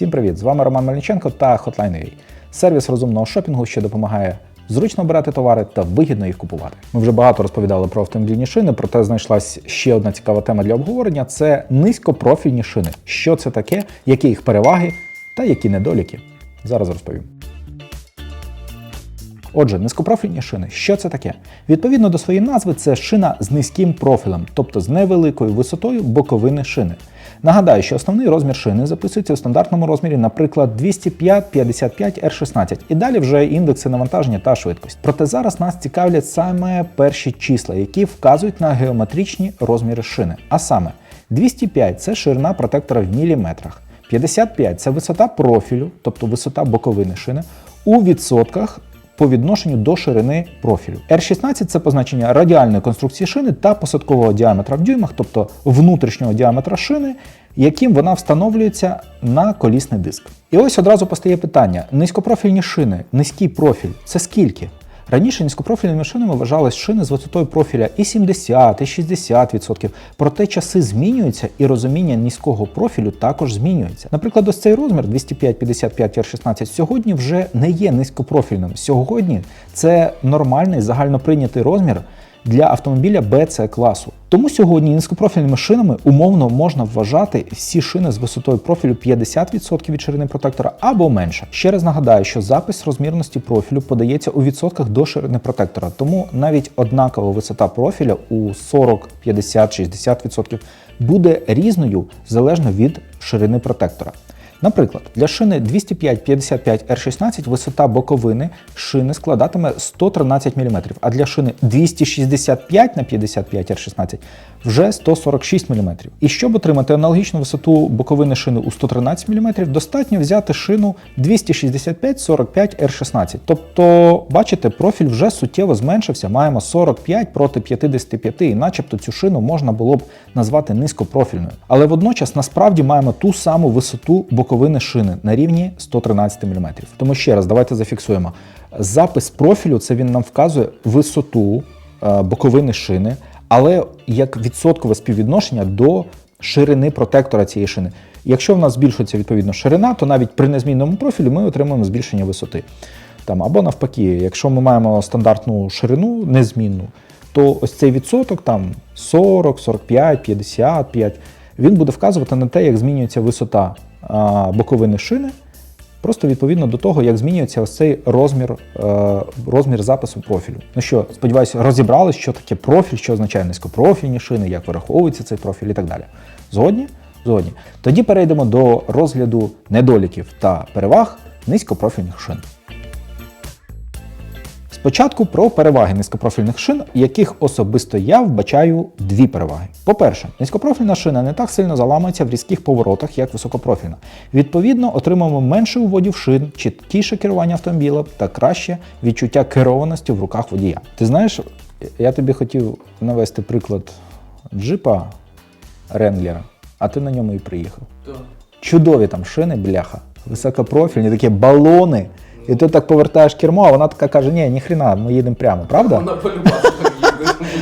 Всім привіт! З вами Роман Мельниченко та Hotline.ua. Сервіс розумного шопінгу, що допомагає зручно обирати товари та вигідно їх купувати. Ми вже багато розповідали про автомобільні шини, проте знайшлась ще одна цікава тема для обговорення: це низькопрофільні шини. Що це таке, які їх переваги та які недоліки. Зараз розповім. Отже, низькопрофільні шини. Що це таке? Відповідно до своєї назви, це шина з низьким профілем, тобто з невеликою висотою боковини шини. Нагадаю, що основний розмір шини записується у стандартному розмірі, наприклад, 205 55 R16, і далі вже індекси навантаження та швидкість. Проте зараз нас цікавлять саме перші числа, які вказують на геометричні розміри шини. А саме 205 це ширина протектора в міліметрах, 55 це висота профілю, тобто висота боковини шини, у відсотках по відношенню до ширини профілю. R16 це позначення радіальної конструкції шини та посадкового діаметра в дюймах, тобто внутрішнього діаметра шини, яким вона встановлюється на колісний диск. І ось одразу постає питання: низькопрофільні шини, низький профіль це скільки? Раніше низькопрофільними шинами вважались шини з висотою профіля і 70, і 60%. Проте часи змінюються і розуміння низького профілю також змінюється. Наприклад, ось цей розмір 205-55 R16 сьогодні вже не є низькопрофільним. Сьогодні це нормальний загальноприйнятий розмір для автомобіля BC класу. Тому сьогодні низькопрофільними шинами умовно можна вважати всі шини з висотою профілю 50% від ширини протектора або менше. Ще раз нагадаю, що запис розмірності профілю подається у відсотках до ширини протектора, тому навіть однакова висота профіля у 40, 50, 60% буде різною залежно від ширини протектора. Наприклад, для шини 205-55 R16 висота боковини шини складатиме 113 мм, а для шини 265 на 55 R16 вже 146 мм. І щоб отримати аналогічну висоту боковини шини у 113 мм, достатньо взяти шину 265-45 R16. Тобто, бачите, профіль вже суттєво зменшився, маємо 45 проти 55, і начебто цю шину можна було б назвати низькопрофільною. Але водночас насправді маємо ту саму висоту боковини шини на рівні 113 мм. Тому ще раз, давайте зафіксуємо. Запис профілю це він нам вказує висоту е, боковини шини, але як відсоткове співвідношення до ширини протектора цієї шини. Якщо в нас збільшується відповідно ширина, то навіть при незмінному профілі ми отримуємо збільшення висоти. Там, або навпаки, якщо ми маємо стандартну ширину незмінну, то ось цей відсоток там 40, 45, 55, він буде вказувати на те, як змінюється висота боковини шини, просто відповідно до того, як змінюється ось цей розмір, е, розмір запису профілю. Ну що, сподіваюся, розібрали, що таке профіль, що означає низькопрофільні шини, як вираховується цей профіль і так далі. Згодні? Згодні. Тоді перейдемо до розгляду недоліків та переваг низькопрофільних шин. Спочатку про переваги низькопрофільних шин, яких особисто я вбачаю дві переваги. По-перше, низькопрофільна шина не так сильно заламується в різких поворотах, як високопрофільна. Відповідно, отримуємо менше уводів шин, чіткіше керування автомобілем та краще відчуття керованості в руках водія. Ти знаєш, я тобі хотів навести приклад джипа Ренглера, а ти на ньому і приїхав. Так. Чудові там шини, бляха, високопрофільні, такі балони. І ти так повертаєш кермо, а вона така каже: ні, ніхрена, ми їдемо прямо, правда? Вона полюбасу так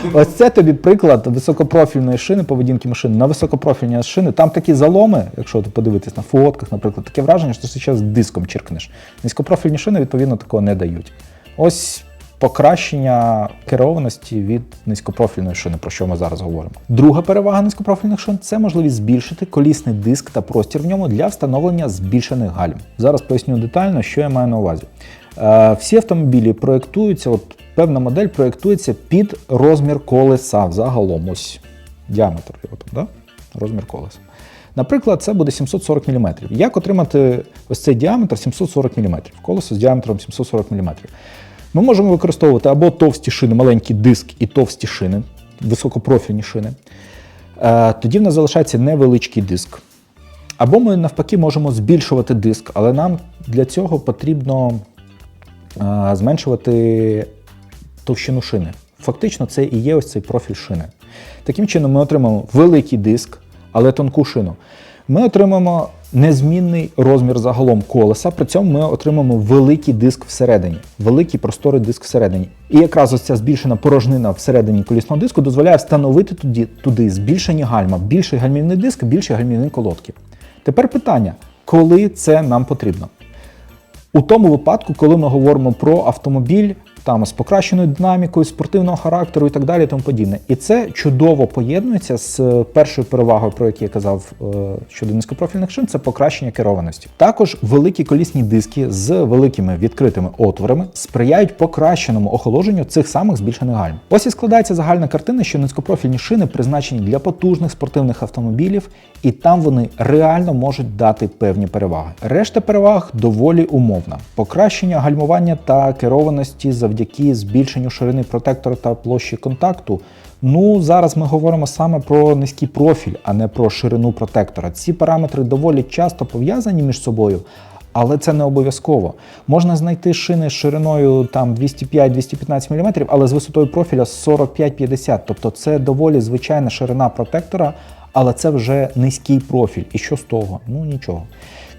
їде. Ось це тобі приклад високопрофільної шини, поведінки машини. На високопрофільні шини там такі заломи, якщо ти подивитись на фотках, наприклад, таке враження, що ти зараз диском черкнеш. Низькопрофільні шини, відповідно, такого не дають. Ось покращення керованості від низькопрофільної шини, про що ми зараз говоримо. Друга перевага низькопрофільних шин це можливість збільшити колісний диск та простір в ньому для встановлення збільшених гальм. Зараз поясню детально, що я маю на увазі. Е, Всі автомобілі проєктуються, от певна модель проєктується під розмір колеса взагалом. Ось діаметр його там, да? розмір колеса. Наприклад, це буде 740 мм. Як отримати ось цей діаметр 740 мм? Колесо з діаметром 740 мм. Ми можемо використовувати або товсті шини, маленький диск і товсті шини, високопрофільні шини. Е, Тоді в нас залишається невеличкий диск. Або ми навпаки можемо збільшувати диск, але нам для цього потрібно е, зменшувати товщину шини. Фактично, це і є ось цей профіль шини. Таким чином, ми отримаємо великий диск, але тонку шину. Ми отримаємо незмінний розмір загалом колеса, при цьому ми отримаємо великий диск всередині, великий просторий диск всередині. І якраз ось ця збільшена порожнина всередині колісного диску дозволяє встановити туди, туди збільшені гальма, більший гальмівний диск, більші гальмівні колодки. Тепер питання: коли це нам потрібно. У тому випадку, коли ми говоримо про автомобіль там з покращеною динамікою, спортивного характеру і так далі, і тому подібне. І це чудово поєднується з першою перевагою, про яку я казав е, щодо низькопрофільних шин, це покращення керованості. Також великі колісні диски з великими відкритими отворами сприяють покращеному охолодженню цих самих збільшених гальм. Ось і складається загальна картина, що низькопрофільні шини призначені для потужних спортивних автомобілів, і там вони реально можуть дати певні переваги. Решта переваг доволі умовна: покращення гальмування та керованості завдяки збільшенню ширини протектора та площі контакту. Ну, зараз ми говоримо саме про низький профіль, а не про ширину протектора. Ці параметри доволі часто пов'язані між собою. Але це не обов'язково. Можна знайти шини з шириною там 205-215 мм, але з висотою профіля 45-50 Тобто це доволі звичайна ширина протектора, але це вже низький профіль. І що з того? Ну нічого.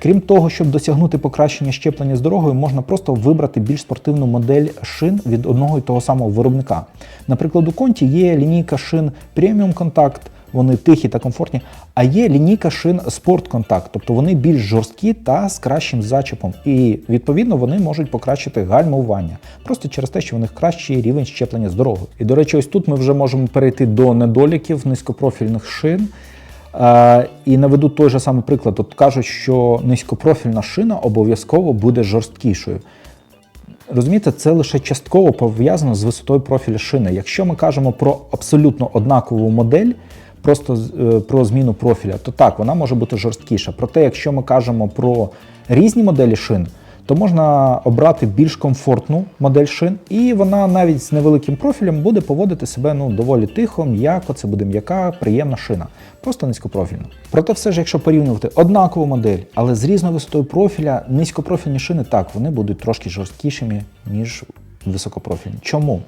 Крім того, щоб досягнути покращення щеплення з дорогою, можна просто вибрати більш спортивну модель шин від одного і того самого виробника. Наприклад, у Конті є лінійка шин Premium Contact, вони тихі та комфортні, а є лінійка шин Sport Contact, тобто вони більш жорсткі та з кращим зачепом. І відповідно вони можуть покращити гальмування, просто через те, що в них кращий рівень щеплення з дорогою. І до речі, ось тут ми вже можемо перейти до недоліків низькопрофільних шин. Е, і наведу той же самий приклад. От кажуть, що низькопрофільна шина обов'язково буде жорсткішою. Розумієте, це лише частково пов'язано з висотою профіля шини. Якщо ми кажемо про абсолютно однакову модель, просто е, про зміну профіля, то так, вона може бути жорсткіша. Проте, якщо ми кажемо про різні моделі шин, то можна обрати більш комфортну модель шин, і вона навіть з невеликим профілем буде поводити себе ну, доволі тихо, м'яко, це буде м'яка, приємна шина, просто низькопрофільна. Проте, все ж, якщо порівнювати однакову модель, але з різною висотою профіля, низькопрофільні шини так, вони будуть трошки жорсткішими, ніж високопрофільні. Чому?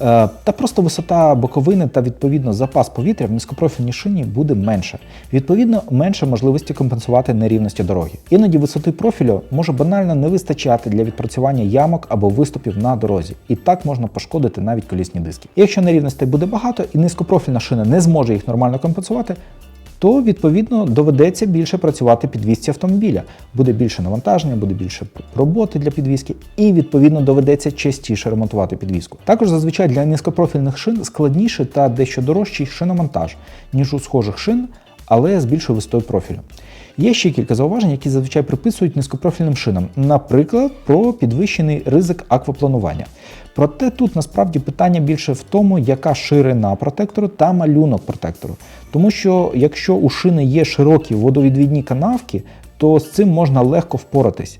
Е, Та просто висота боковини та відповідно запас повітря в низькопрофільній шині буде менше. Відповідно, менше можливості компенсувати нерівності дороги. Іноді висоти профілю може банально не вистачати для відпрацювання ямок або виступів на дорозі. І так можна пошкодити навіть колісні диски. Якщо нерівностей буде багато і низькопрофільна шина не зможе їх нормально компенсувати, то відповідно доведеться більше працювати підвізці автомобіля. Буде більше навантаження, буде більше роботи для підвізки, і відповідно доведеться частіше ремонтувати підвізку. Також зазвичай для низькопрофільних шин складніше та дещо дорожчий шиномонтаж, ніж у схожих шин, але з більшою висотою профілю. Є ще кілька зауважень, які зазвичай приписують низькопрофільним шинам, наприклад, про підвищений ризик аквапланування. Проте тут насправді питання більше в тому, яка ширина протектору та малюнок протектору. Тому що якщо у шини є широкі водовідвідні канавки, то з цим можна легко впоратись.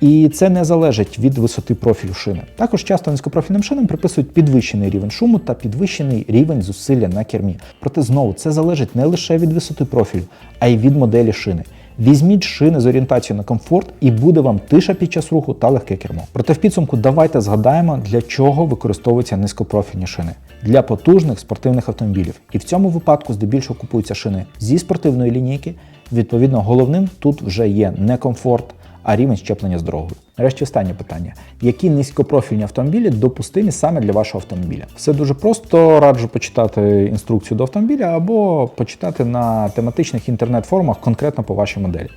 І це не залежить від висоти профілю шини. Також часто низькопрофільним шинам приписують підвищений рівень шуму та підвищений рівень зусилля на кермі. Проте знову це залежить не лише від висоти профілю, а й від моделі шини. Візьміть шини з орієнтацією на комфорт, і буде вам тиша під час руху та легке кермо. Проте в підсумку давайте згадаємо, для чого використовуються низькопрофільні шини для потужних спортивних автомобілів. І в цьому випадку здебільшого купуються шини зі спортивної лінійки. Відповідно, головним тут вже є не комфорт, а рівень щеплення з дорогою. Нарешті останнє питання: які низькопрофільні автомобілі допустимі саме для вашого автомобіля? Все дуже просто раджу почитати інструкцію до автомобіля або почитати на тематичних інтернет-форумах конкретно по вашій моделі.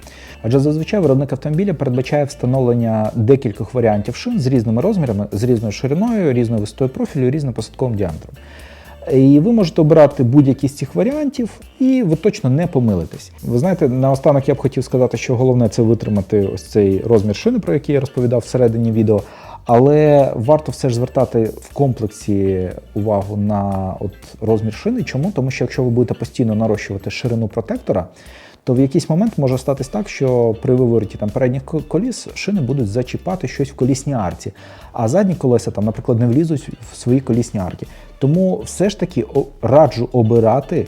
Адже зазвичай виробник автомобіля передбачає встановлення декількох варіантів шин з різними розмірами, з різною шириною, різною висотою профілю, різним посадковим діаметром. І ви можете обирати будь-які з цих варіантів, і ви точно не помилитесь. Ви знаєте, наостанок я б хотів сказати, що головне це витримати ось цей розмір шини, про який я розповідав всередині відео. Але варто все ж звертати в комплексі увагу на от розмір шини. Чому? Тому що якщо ви будете постійно нарощувати ширину протектора, то в якийсь момент може статись так, що при вивороті там передніх коліс шини будуть зачіпати щось в колісній арці, а задні колеса, там, наприклад, не влізуть в свої колісні арки. Тому все ж таки раджу обирати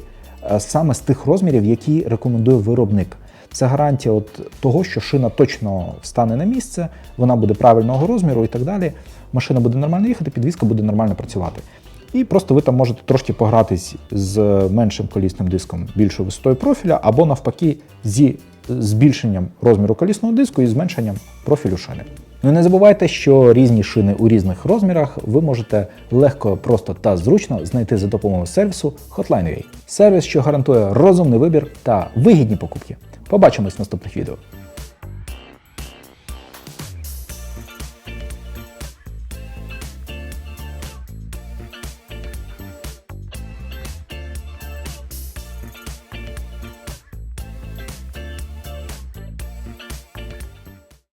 е, саме з тих розмірів, які рекомендує виробник. Це гарантія от того, що шина точно встане на місце, вона буде правильного розміру і так далі. Машина буде нормально їхати, підвізка буде нормально працювати. І просто ви там можете трошки погратись з меншим колісним диском більшою висотою профіля, або навпаки, зі збільшенням розміру колісного диску і зменшенням профілю шини. Ну і не забувайте, що різні шини у різних розмірах ви можете легко, просто та зручно знайти за допомогою сервісу Hotline.ua. Сервіс, що гарантує розумний вибір та вигідні покупки. Побачимось в наступних відео.